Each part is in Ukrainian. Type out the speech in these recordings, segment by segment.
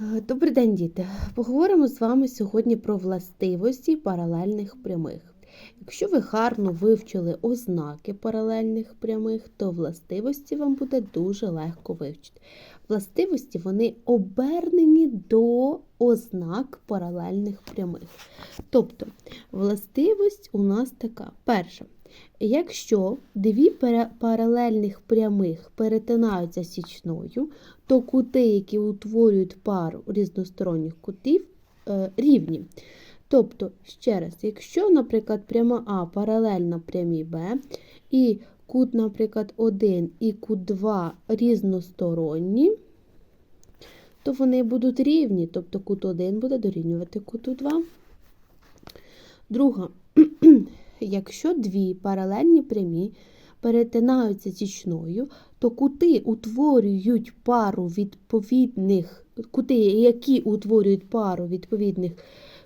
Е, Добрий день, діти! Поговоримо з вами сьогодні про властивості паралельних прямих. Якщо ви гарно вивчили ознаки паралельних прямих, то властивості вам буде дуже легко вивчити. Властивості вони обернені до ознак паралельних прямих. Тобто, властивість у нас така. Перша. Якщо дві паралельних прямих перетинаються січною, то кути, які утворюють пару різносторонніх кутів, е, рівні. Тобто, ще раз, якщо, наприклад, пряма А паралельна прямій Б, і кут, наприклад, 1 і кут 2 різносторонні, то вони будуть рівні, тобто кут 1 буде дорівнювати куту 2. Друга, якщо дві паралельні прямі перетинаються січною, то кути утворюють пару відповідних кути, які утворюють пару відповідних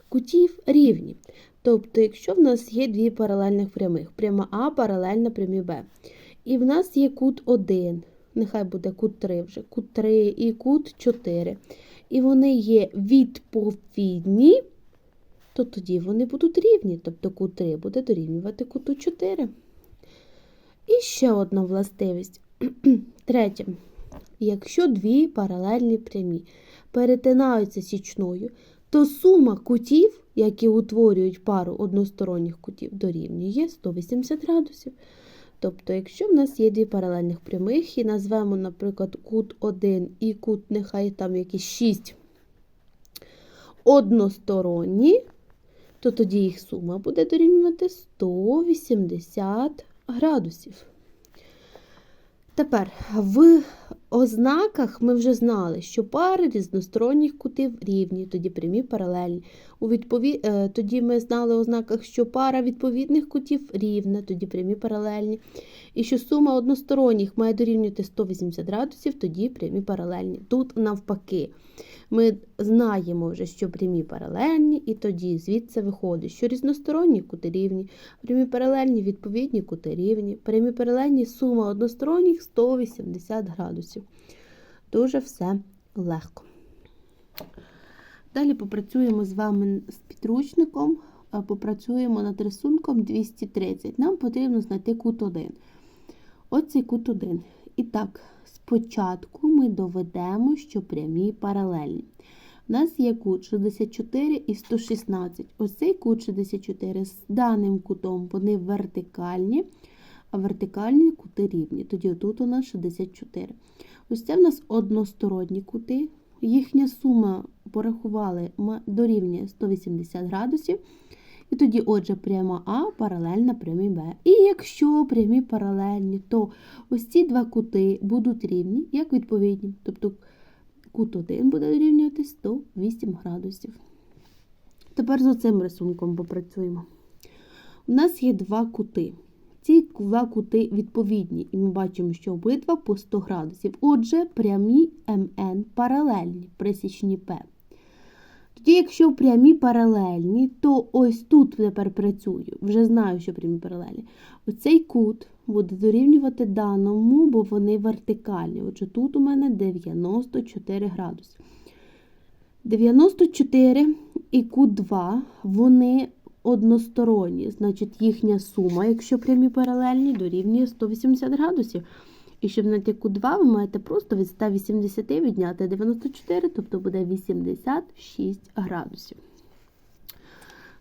кутів рівні. Тобто, якщо в нас є дві паралельних прямих, пряма А паралельна прямі Б, і в нас є кут 1, нехай буде кут 3 вже, кут 3 і кут 4, і вони є відповідні, то тоді вони будуть рівні. Тобто кут 3 буде дорівнювати куту 4. І ще одна властивість. Третє. Якщо дві паралельні прямі перетинаються січною, то сума кутів, які утворюють пару односторонніх кутів, дорівнює 180 градусів. Тобто, якщо в нас є дві паралельних прямих, і назвемо, наприклад, кут 1 і кут, нехай там якісь 6 односторонні, то тоді їх сума буде дорівнювати 180 градусів. Тепер в ознаках ми вже знали, що пари різносторонніх кутів рівні, тоді прямі паралельні. У відпові... е, Тоді ми знали ознаках, що пара відповідних кутів рівна, тоді прямі паралельні. І що сума односторонніх має дорівнювати 180 градусів, тоді прямі паралельні. Тут навпаки. Ми знаємо вже, що прямі паралельні, і тоді звідси виходить, що різносторонні кути рівні, прямі паралельні відповідні кути рівні, прямі паралельні сума односторонніх 180 градусів. Дуже все легко. Далі попрацюємо з вами з підручником, попрацюємо над рисунком 230. Нам потрібно знайти кут 1. Оцей кут 1. І так, спочатку ми доведемо, що прямі паралельні. У нас є кут 64 і 116. Ось цей кут 64 з даним кутом вони вертикальні, а вертикальні кути рівні. Тоді тут у нас 64. Ось це в нас односторонні кути. Їхня сума порахували дорівнює 180 градусів. І тоді, отже, пряма А паралельна прямій Б. І якщо прямі паралельні, то ось ці два кути будуть рівні, як відповідні. Тобто кут 1 буде дорівнювати 108 градусів. Тепер з цим рисунком попрацюємо. У нас є два кути. Ці два кути відповідні, і ми бачимо, що обидва по 100 градусів. Отже, прямі МН паралельні присічні П. Тоді, якщо прямі паралельні, то ось тут тепер працюю. Вже знаю, що прямі паралельні. Оцей кут буде дорівнювати даному, бо вони вертикальні. Отже, тут у мене 94 градуси. 94 і кут 2, вони односторонні. Значить, їхня сума, якщо прямі паралельні, дорівнює 180 градусів. І щоб знайти кут 2, ви маєте просто від 180 відняти 94, тобто буде 86 градусів.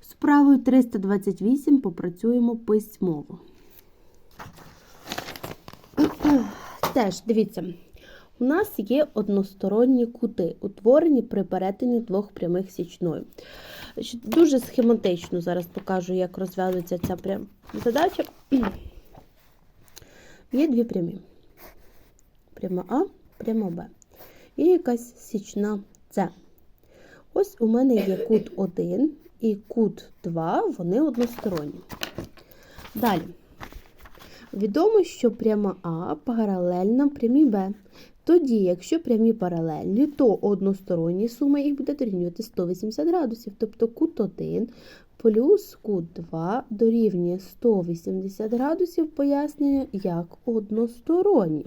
З правою 328 попрацюємо письмово. Теж, дивіться, у нас є односторонні кути, утворені при перетині двох прямих січною. Дуже схематично зараз покажу, як розв'язується ця прям задача. Є дві прямі. Пряма А, пряма Б. І якась січна С. Ось у мене є кут 1 і кут 2, вони односторонні. Далі. Відомо, що пряма А паралельна прямій Б. Тоді, якщо прямі паралельні, то односторонні сума їх буде дорівнювати 180 градусів. Тобто кут 1 плюс кут 2 дорівнює 180 градусів, пояснює як односторонні.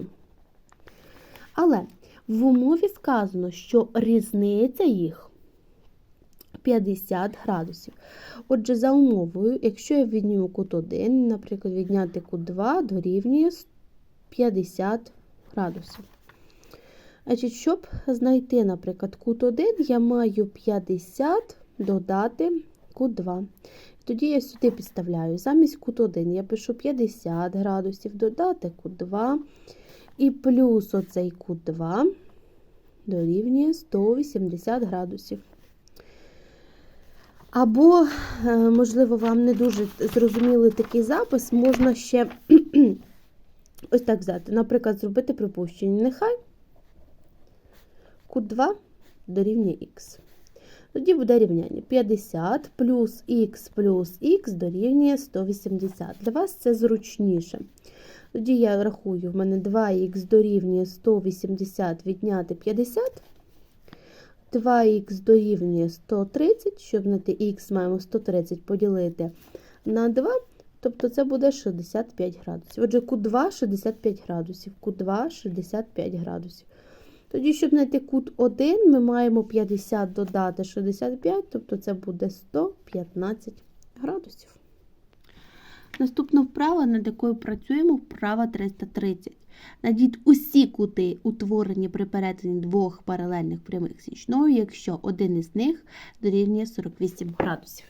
Але В умові сказано, що різниця їх 50 градусів. Отже, за умовою, якщо я відніму кут 1, наприклад, відняти кут 2 дорівнює 50 градусів. Значить, щоб знайти, наприклад, кут 1, я маю 50 додати кут 2. Тоді я сюди підставляю. Замість кут 1 я пишу 50 градусів, додати кут 2. І плюс оцей кут 2 дорівнює 180 градусів. Або, е, можливо, вам не дуже зрозумілий такий запис, можна ще ось так взяти. Наприклад, зробити припущення. Нехай кут 2 дорівнює х. Тоді буде рівняння 50 плюс х плюс х дорівнює 180. Для вас це зручніше. Тоді я рахую, в мене 2х дорівнює 180 відняти 50. 2х дорівнює 130, щоб знайти х маємо 130 поділити на 2, тобто це буде 65 градусів. Отже, кут 2 65 градусів, кут 2 65 градусів. Тоді, щоб знайти кут 1, ми маємо 50 додати 65, тобто це буде 115 градусів. Наступна вправа, над якою працюємо, вправа 330. Найдіть усі кути, утворені при перетині двох паралельних прямих січною, якщо один із них дорівнює 48 градусів.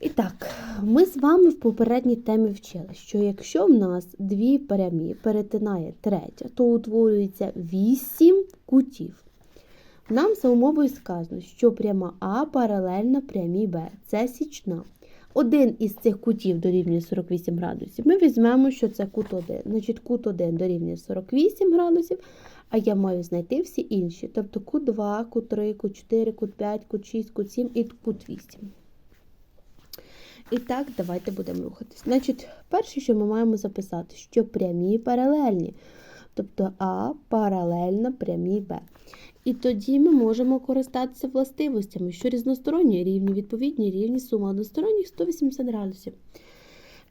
І так, ми з вами в попередній темі вчили, що якщо в нас дві прямі перетинає третя, то утворюється 8 кутів. Нам за умовою сказано, що пряма А паралельна прямій Б. Це січна. Один із цих кутів дорівнює 48 градусів. Ми візьмемо, що це кут 1. Значить, кут 1 дорівнює 48 градусів, а я маю знайти всі інші. Тобто кут 2, кут 3, кут 4, кут 5, кут 6, кут 7 і кут 8. І так, давайте будемо рухатись. Значить, перше, що ми маємо записати, що прямі паралельні. Тобто А паралельна прямій Б. І тоді ми можемо користатися властивостями, що різносторонні рівні, відповідні рівні сума односторонніх 180 градусів.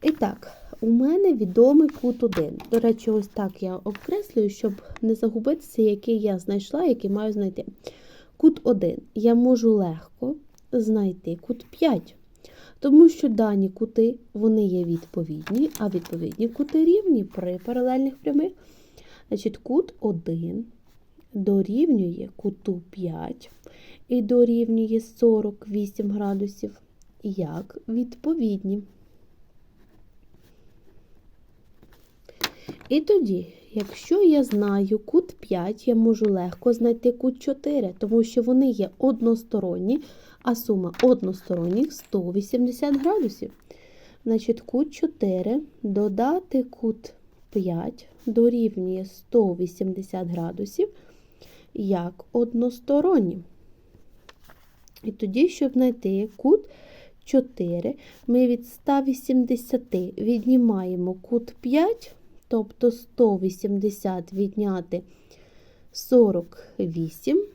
І так, у мене відомий кут 1. До речі, ось так я обкреслюю, щоб не загубитися, який я знайшла, який маю знайти. Кут 1 я можу легко знайти кут 5. Тому що дані кути вони є відповідні, а відповідні кути рівні при паралельних прямих. Значить, кут 1 дорівнює куту 5 і дорівнює 48 градусів, як відповідні. І тоді, якщо я знаю кут 5, я можу легко знайти кут 4, тому що вони є односторонні, а сума односторонніх 180 градусів. Значить, кут 4 додати кут 5 дорівнює 180 градусів як односторонні. І тоді, щоб знайти кут 4, ми від 180 віднімаємо кут 5, тобто 180 відняти 48